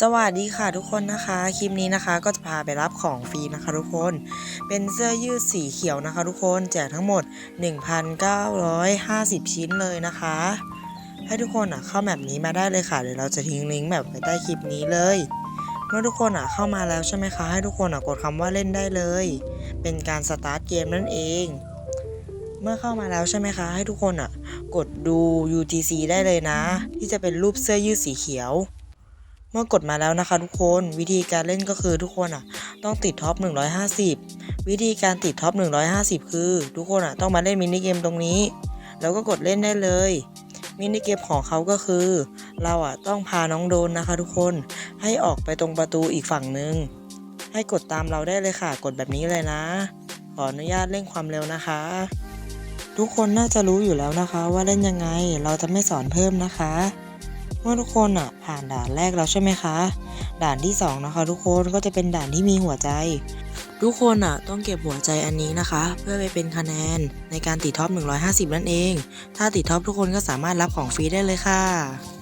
สวัสดีค่ะทุกคนนะคะ คลิปนี้นะคะก็จะพาไปรับของฟรีนะคะทุกคน เป็นเสื้อยืดสีเขียวนะคะทุกคนแจกทั้งหมด 1,950 ชิ้นเลยนะคะ ให้ทุกคนอะเข้าแมปนี้มาได้เลยค่ะเดี๋ยวเราจะทิ้งลิงก์แบบไว้ใต้คลิปนี้เลย เมื่อทุกคนอะเข้ามาแล้วใช่ไหมคะ ให้ทุกคนอะกดคำว่าเล่นได้เลย เป็นการสตาร์ทเกมนั่นเอง เมื่อเข้ามาแล้วใช่ไหมคะ ให้ทุกคนอะกดดู UTC ได้เลยนะ ที่จะเป็นรูปเสื้อยืดสีเขียว เมื่อกดมาแล้วนะคะทุกคนวิธีการเล่นก็คือทุกคนอะต้องติดท็อป 150 วิธีการติดท็อป 150 คือ ทุกคนอะต้องมาเล่นมินิเกมตรงนี้ แล้วก็กดเล่นได้เลยมินิเกมของเขาก็คือ เราอะต้องพาน้องโดนนะคะ ทุกคนให้ออกไปตรงประตูอีกฝั่งหนึ่งให้กดตามเราได้เลยค่ะ กดแบบนี้เลยนะ ขออนุญาตเร่งความเร็วนะคะ ทุกคนน่าจะรู้อยู่แล้วนะคะ ว่าเล่นยังไงเราจะไม่สอนเพิ่มนะคะ เมื่อทุกคนอะผ่านด่านแรกแล้วใช่ไหมคะ ด่านที่สองนะคะทุกคนก็จะเป็นด่านที่มีหัวใจ ทุกคนอะต้องเก็บหัวใจอันนี้นะคะ เพื่อไปเป็นคะแนนในการติดท็อป 150 นั่นเอง ถ้าติดท็อปทุกคนก็สามารถรับของฟรีได้เลยค่ะ